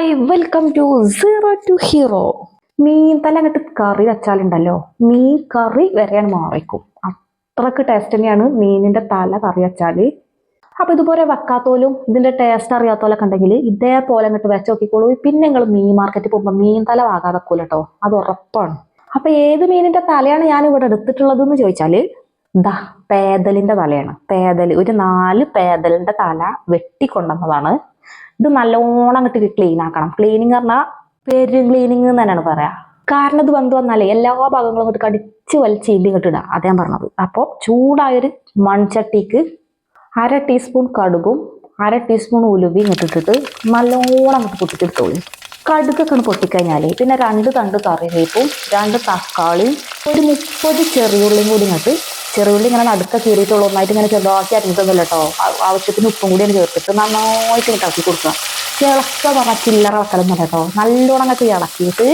Hi welcome to zero to hero മീൻ തല അങ്ങോട്ട് കറി വെച്ചാലുണ്ടല്ലോ. മീൻ കറി വരെയാണ് മാറിക്കും. അത്രയ്ക്ക് ടേസ്റ്റ് തന്നെയാണ് മീനിന്റെ തല കറി വെച്ചാൽ. അപ്പൊ ഇതുപോലെ വെക്കാത്തോലും ഇതിന്റെ ടേസ്റ്റ് അറിയാത്തോലൊക്കെ ഉണ്ടെങ്കിൽ ഇതേപോലെ അങ്ങോട്ട് വെച്ച് നോക്കിക്കോളൂ. പിന്നെ നിങ്ങൾ മീൻ മാർക്കറ്റിൽ പോകുമ്പോൾ മീൻ തല വാങ്ങാതെ കേട്ടോ അത് ഉറപ്പാണ്. അപ്പൊ ഏത് മീനിന്റെ തലയാണ് ഞാൻ ഇവിടെ എടുത്തിട്ടുള്ളത് എന്ന് ചോദിച്ചാൽ ദാ പേദലിന്റെ തലയാണ്. പേദൽ ഒരു നാല് പേദലിന്റെ തല വെട്ടിക്കൊണ്ടുവന്നതാണ്. ഇത് നല്ലോണം അങ്ങോട്ട് ക്ലീൻ ആക്കണം. ക്ലീനിങ് പറഞ്ഞാൽ പേര് ക്ലീനിങ് തന്നെയാണ് പറയാ. കാരണം ഇത് വന്ന് വന്നാലേ എല്ലാ ഭാഗങ്ങളും അങ്ങോട്ട് കടിച്ച് വലിച്ച് ഇല്ലി ഇങ്ങോട്ട് ഇടാം. അതേ പറഞ്ഞത്. അപ്പോൾ ചൂടായൊരു മൺചട്ടിക്ക് അര ടീസ്പൂൺ കടുകും അര ടീസ്പൂൺ ഉലുവയും ഇട്ടിട്ടിട്ട് നല്ലോണം അങ്ങോട്ട് പൊട്ടിച്ചെടുത്തോളൂ. കടുകൊക്കെ പൊട്ടിക്കഴിഞ്ഞാൽ പിന്നെ രണ്ട് തണ്ട് കറിവേപ്പും രണ്ട് തക്കാളിയും ഒരു മുപ്പത് ചെറിയുള്ളിയും കൂടി ഇങ്ങോട്ട് ചെറിയുള്ളി ഇങ്ങനെ നടുക്ക കീറിയിട്ടുള്ള ഒന്നായിട്ട് ഇങ്ങനെ ചെറുതാക്കി അരിഞ്ഞിട്ടൊന്നുമില്ല കേട്ടോ ആവശ്യത്തിന് ഉപ്പും കൂടി ഒന്ന് ചേർത്തിട്ട് നന്നായിട്ട് ഇളക്കി കൊടുക്കുക. ചിളക്ക പറഞ്ഞാൽ ചില്ലറ വെക്കലൊന്നും കേട്ടോ നല്ലോണം അങ്ങോട്ട് ഇളക്കിയിട്ട്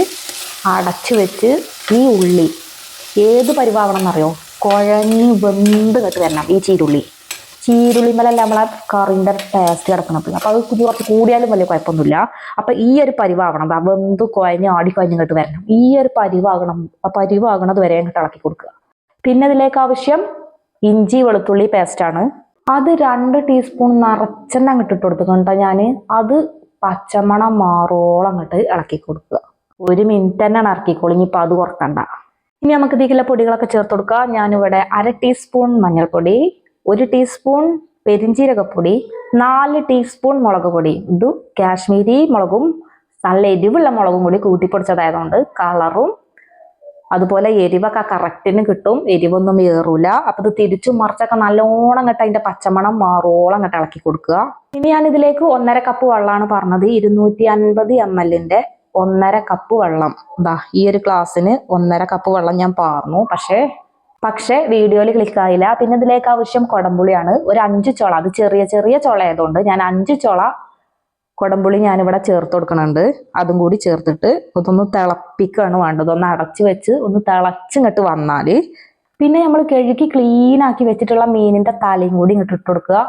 അടച്ചു വെച്ച് ഈ ഉള്ളി ഏത് പരിവാവണം എന്നറിയോ? കുഴഞ്ഞ് വെന്ത് കെട്ട് വരണം ഈ ചീരുള്ളി. ചീരുള്ളിമലല്ല നമ്മളെ കറിന്റെ ടേസ്റ്റ് കിടക്കുന്നത് അപ്പോൾ അത് കുറച്ച് കൂടിയാലും വലിയ കുഴപ്പമൊന്നുമില്ല. അപ്പോൾ ഈ ഒരു പരിവാവണം വെന്ത് കുഴഞ്ഞ് ആടി കുഴഞ്ഞ് കേട്ട് വരണം. ഈ ഒരു പരിവാകണം ആ പരിവാകണത് വരെ അങ്ങോട്ട് ഇളക്കി കൊടുക്കുക. പിന്നെ ഇതിലേക്ക് ആവശ്യം ഇഞ്ചി വെളുത്തുള്ളി പേസ്റ്റാണ് അത് രണ്ട് ടീസ്പൂൺ നിറച്ചെണ്ണ അങ്ങോട്ട് ഇട്ട് കൊടുത്തുകൊണ്ട് ഞാൻ അത് പച്ചമണം മാറോളം അങ്ങോട്ട് ഇളക്കി കൊടുക്കുക. ഒരു മിനിറ്റ് തന്നെയാണ് ഇറക്കിക്കോളൂ ഇനിയിപ്പോൾ അത് കുറക്കണ്ട. ഇനി നമുക്ക് ഇതിലെ പൊടികളൊക്കെ ചേർത്ത് കൊടുക്കുക ഞാനിവിടെ അര ടീസ്പൂൺ മഞ്ഞൾപ്പൊടി ഒരു ടീസ്പൂൺ പെരിഞ്ചീരകപ്പൊടി നാല് ടീസ്പൂൺ മുളക് പൊടി. ഇത് കാശ്മീരി മുളകും നല്ല എരിവുള്ള മുളകും കൂടി കൂട്ടിപ്പൊടിച്ചതായതുകൊണ്ട് കളറും അതുപോലെ എരിവൊക്കെ കറക്റ്റിന് കിട്ടും. എരിവൊന്നും ഏറൂല. അപ്പൊ ഇത് തിരിച്ചു മറിച്ചൊക്കെ നല്ലോണം കിട്ട അതിന്റെ പച്ചമണം മാറോളം അങ്ങട്ട് ഇളക്കി കൊടുക്കുക. ഇനി ഞാൻ ഇതിലേക്ക് ഒന്നര കപ്പ് വെള്ളമാണ് പറഞ്ഞത്. ഇരുന്നൂറ്റി അൻപത് എം എല്ലിന്റെ ഒന്നര കപ്പ് വെള്ളം. ദാ ഈ ഒരു ഗ്ലാസ്സിന് ഒന്നര കപ്പ് വെള്ളം ഞാൻ പാർന്നു. പക്ഷേ പക്ഷേ വീഡിയോയിൽ ക്ലിക്ക് ആയില്ല. പിന്നെ ഇതിലേക്ക് ആവശ്യം കൊടംപുളിയാണ്. ഒരു അഞ്ച് ചുള. അത് ചെറിയ ചെറിയ ചുള ആയതുകൊണ്ട് ഞാൻ അഞ്ച് ചുള കൊടംപുളി ഞാനിവിടെ ചേർത്ത് കൊടുക്കണുണ്ട്. അതും കൂടി ചേർത്തിട്ട് ഇതൊന്ന് തിളപ്പിക്കുകയാണ് വേണ്ടത്. ഒന്ന് അടച്ച് വെച്ച് ഒന്ന് തിളച്ചിങ്ങോട്ട് വന്നാൽ പിന്നെ നമ്മൾ കഴുകി ക്ലീൻ ആക്കി വെച്ചിട്ടുള്ള മീനിന്റെ തലയും കൂടി ഇങ്ങോട്ട് ഇട്ട് കൊടുക്കുക.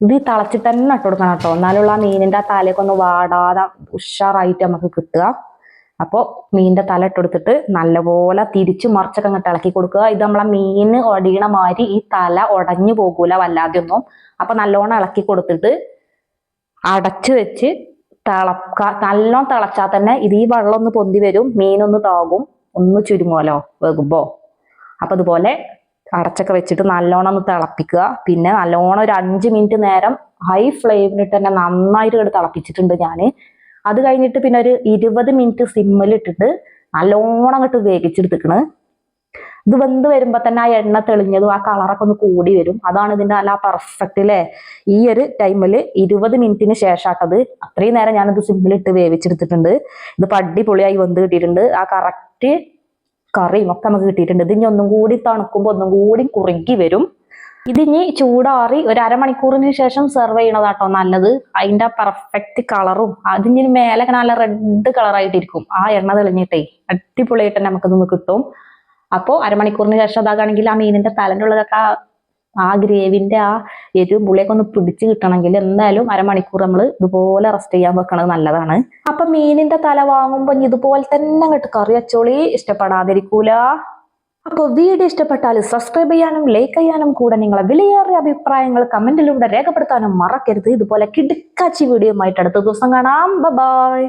ഇത് തിളച്ചിട്ട് തന്നെ ഇട്ട് കൊടുക്കണം കേട്ടോ. എന്നാലുള്ള ആ മീനിന്റെ ആ തലയൊക്കെ ഒന്ന് വാടാതെ ഉഷാറായിട്ട് നമുക്ക് കിട്ടുക. അപ്പോൾ മീനിന്റെ തല ഇട്ട് കൊടുത്തിട്ട് നല്ലപോലെ തിരിച്ചു മറിച്ചൊക്കെ അങ്ങോട്ട് ഇളക്കി കൊടുക്കുക. ഇത് നമ്മളെ മീന് ഒടിയണ മാതിരി ഈ തല ഉടഞ്ഞു പോകൂല വല്ലാതെ ഒന്നും അപ്പൊ നല്ലോണം ഇളക്കി കൊടുത്തിട്ട് അടച്ചു വെച്ച് തിളക്ക നല്ലോണം തിളച്ചാൽ തന്നെ ഇത് ഈ വെള്ളം ഒന്ന് പൊന്തി വരും മീനൊന്ന് താകും ഒന്ന് ചുരുങ്ങുമല്ലോ വെകുമ്പോ. അപ്പൊ അതുപോലെ അടച്ചൊക്കെ വെച്ചിട്ട് നല്ലോണം ഒന്ന് തിളപ്പിക്കുക. പിന്നെ നല്ലോണം ഒരു അഞ്ച് മിനിറ്റ് നേരം ഹൈ ഫ്ലെയിമിലിട്ട് തന്നെ നന്നായിട്ട് ഇവിടെ തിളപ്പിച്ചിട്ടുണ്ട് ഞാൻ അത് കഴിഞ്ഞിട്ട് പിന്നെ ഒരു ഇരുപത് മിനിറ്റ് സിമ്മിലിട്ടിട്ട് നല്ലോണം അങ്ങോട്ട് വേവിച്ചെടുത്തിക്കണ്. ഇത് വെന്ത് വരുമ്പോ തന്നെ ആ എണ്ണ തെളിഞ്ഞതും ആ കളറൊക്കെ ഒന്ന് കൂടി വരും. അതാണ് ഇതിന്റെ നല്ല പെർഫെക്റ്റ് അല്ലേ ഈ ഒരു ടൈമിൽ ഇരുപത് മിനിറ്റിന് ശേഷാട്ടത് അത്രയും നേരം ഞാനത് സിമ്പിൾ ഇട്ട് വേവിച്ചെടുത്തിട്ടുണ്ട്. ഇത് അടിപൊളിയായി വെന്ത് കിട്ടിയിട്ടുണ്ട്. ആ കറക്റ്റ് കറിയും ഒക്കെ നമുക്ക് കിട്ടിയിട്ടുണ്ട്. ഇതിനി ഒന്നും കൂടി തണുക്കുമ്പോൾ ഒന്നും കൂടി കുറുകി വരും. ഇതിനി ചൂടാറി ഒരു അരമണിക്കൂറിന് ശേഷം സെർവ് ചെയ്യണതാട്ടോ നല്ലത്. അതിന്റെ പെർഫെക്റ്റ് കളറും അതിന് മേലെ നല്ല റെഡ് കളറായിട്ടിരിക്കും ആ എണ്ണ തെളിഞ്ഞിട്ടേ അടിപൊളിയായിട്ട് തന്നെ നമുക്കിതൊന്ന് കിട്ടും. അപ്പോൾ അരമണിക്കൂറിന് ശേഷം അതാകാണെങ്കിൽ ആ മീനിന്റെ തലന്റെ ആ- ഗ്രേവിന്റെ ആ എരിവും പുളിയൊക്കെ ഒന്ന് പിടിച്ച് കിട്ടണമെങ്കിൽ എന്തായാലും അരമണിക്കൂർ നമ്മൾ ഇതുപോലെ റെസ്റ്റ് ചെയ്യാൻ വെക്കണത് നല്ലതാണ്. അപ്പൊ മീനിന്റെ തല വാങ്ങുമ്പോൾ ഇതുപോലെ തന്നെ അങ്ങോട്ട് കറി അച്ചോളി ഇഷ്ടപ്പെടാതിരിക്കൂല. അപ്പോൾ വീഡിയോ ഇഷ്ടപ്പെട്ടാൽ സബ്സ്ക്രൈബ് ചെയ്യാനും ലൈക്ക് ചെയ്യാനും കൂടെ നിങ്ങളെ വിലയേറിയ അഭിപ്രായങ്ങൾ കമന്റിലൂടെ രേഖപ്പെടുത്താനും മറക്കരുത്. ഇതുപോലെ കിടുക്കാച്ചി വീഡിയോ ആയിട്ട് അടുത്ത ദിവസം കാണാം. ബൈ